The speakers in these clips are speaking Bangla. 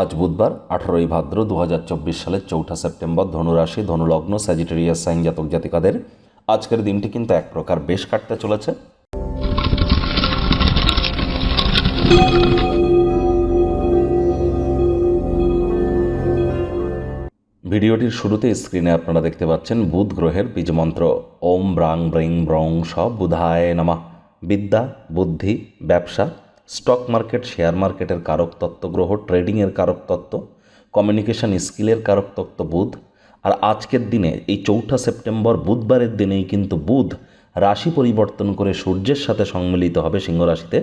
আজ বুধবার, আঠারোই ভাদ্র দু হাজার চব্বিশ সালের চৌঠা সেপ্টেম্বর, ধনুরাশি, ধনুলগ্ন স্যাজিটেরিয়াস সাইন জাতক জাতিকাদের আজকের দিনটি কিন্তু এক প্রকার বেশ কাটতে চলেছে। ভিডিওটির শুরুতে স্ক্রিনে আপনারা দেখতে পাচ্ছেন বুধ গ্রহের বীজমন্ত্র ওম ব্রাং ব্রিং ব্রং স বুধায় নামা। বিদ্যা, বুদ্ধি, ব্যবসা স্টক মার্কেট, শেয়ার মার্কেটের কারক তত্ত্ব গ্রহ, ট্রেডিংয়ের কারক তত্ত্ব, কমিউনিকেশন স্কিলের কারক তত্ত্ব বুধ। আর আজকের দিনে, এই চৌঠা সেপ্টেম্বর বুধবারের দিনেই কিন্তু বুধ রাশি পরিবর্তন করে সূর্যের সাথে সম্মিলিত হবে সিংহ রাশিতে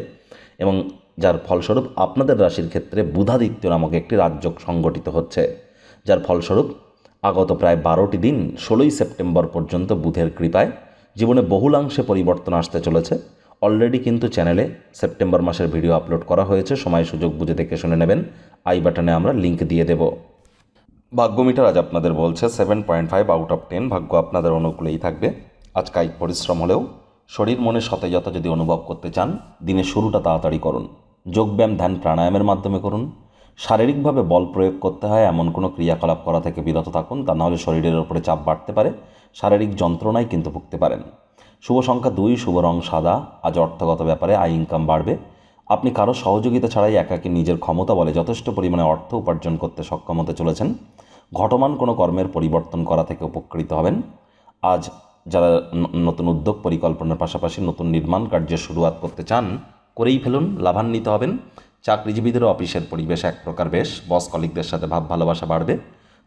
এবং যার ফলস্বরূপ আপনাদের রাশির ক্ষেত্রে বুধাদিত্য নামক একটি রাজ্য সংগঠিত হচ্ছে। যার ফলস্বরূপ আগত প্রায় বারোটি দিন, ষোলোই সেপ্টেম্বর পর্যন্ত বুধের কৃপায় জীবনে বহুলাংশে পরিবর্তন আসতে চলেছে। অলরেডি কিন্তু চ্যানেলে সেপ্টেম্বর মাসের ভিডিও আপলোড করা হয়েছে, সময় সুযোগ বুঝে দেখে শুনে নেবেন। আই বাটনে আমরা লিঙ্ক দিয়ে দেব। ভাগ্যমিটার আজ আপনাদের বলছে seven point five out of ten ভাগ্য আপনাদের অনুকূলেই থাকবে। আজ কায়িক পরিশ্রম হলেও শরীর মনে সতেজতা যদি অনুভব করতে চান, দিনের শুরুটা তাড়াতাড়ি করুন। যোগব্যায়াম, ধ্যান, প্রাণায়ামের মাধ্যমে করুন। শারীরিকভাবে বল প্রয়োগ করতে হয়, এমন কোনো ক্রিয়াকলাপ করা থেকে বিরত থাকুন, তা নাহলে শরীরের ওপরে চাপ বাড়তে পারে, শারীরিক যন্ত্রণায় কিন্তু ভুগতে পারেন। শুভ সংখ্যা দুই, শুভ রং সাদা। আজ অর্থগত ব্যাপারে আয় ইনকাম বাড়বে। আপনি কারও সহযোগিতা ছাড়াই একাকে নিজের ক্ষমতা বলে যথেষ্ট পরিমাণে অর্থ উপার্জন করতে সক্ষম হতে চলেছেন। ঘটমান কোনো কর্মের পরিবর্তন করা থেকে উপকৃত হবেন। আজ যারা নতুন উদ্যোগ পরিকল্পনার পাশাপাশি নতুন নির্মাণ কার্যের শুরুয়াত করতে চান, করেই ফেলুন, লাভান্বিত হবেন। চাকরিজীবীদেরও অফিসের পরিবেশ এক প্রকার বেশ। বস কলিকদের সাথে ভাব ভালোবাসা বাড়বে।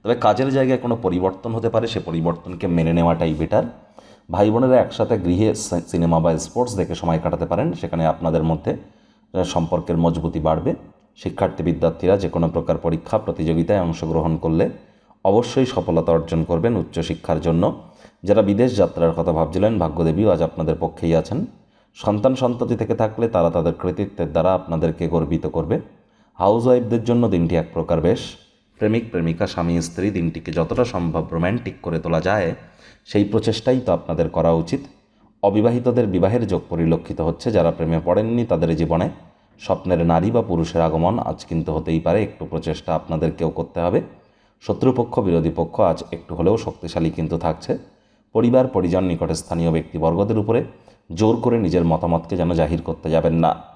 তবে কাজের জায়গায় কোনো পরিবর্তন হতে পারে, সে পরিবর্তনকে মেনে নেওয়াটাই বেটার ভাই বোনেরা একসাথে গৃহে সিনেমা বা স্পোর্টস দেখে সময় কাটাতে পারেন, সেখানে আপনাদের মধ্যে সম্পর্কের মজবুতি বাড়বে। শিক্ষার্থী, বিদ্যার্থীরা যে কোনো প্রকার পরীক্ষা, প্রতিযোগিতায় অংশগ্রহণ করলে অবশ্যই সফলতা অর্জন করবেন উচ্চশিক্ষার জন্য। যারা বিদেশ যাত্রার কথা ভাবছিলেন, ভাগ্যদেবীও আজ আপনাদের পক্ষেই আছেন। সন্তান সন্ততি থেকে থাকলে তারা তাদের কৃতিত্বের দ্বারা আপনাদেরকে গর্বিত করবে। হাউস ওয়াইফদের জন্য দিনটি এক প্রকার বেশ। প্রেমিক, প্রেমিকা, স্বামী, স্ত্রী দিনটিকে যতটা সম্ভব রোম্যান্টিক করে তোলা যায়, সেই প্রচেষ্টাই তো আপনাদের করা উচিত। অবিবাহিতদের বিবাহের যোগ পরিলক্ষিত হচ্ছে, যারা প্রেমে পড়েননি তাদের জীবনে। স্বপ্নের নারী বা পুরুষের আগমন আজ কিন্তু হতেই পারে, একটু প্রচেষ্টা আপনাদেরকেও করতে হবে। শত্রুপক্ষ, বিরোধী পক্ষ আজ একটু হলেও শক্তিশালী কিন্তু থাকছে। পরিবার, পরিজন নিকটে স্থানীয় ব্যক্তিবর্গদের উপরে জোর করে নিজের মতামতকে যেন জাহির করতে যাবেন না।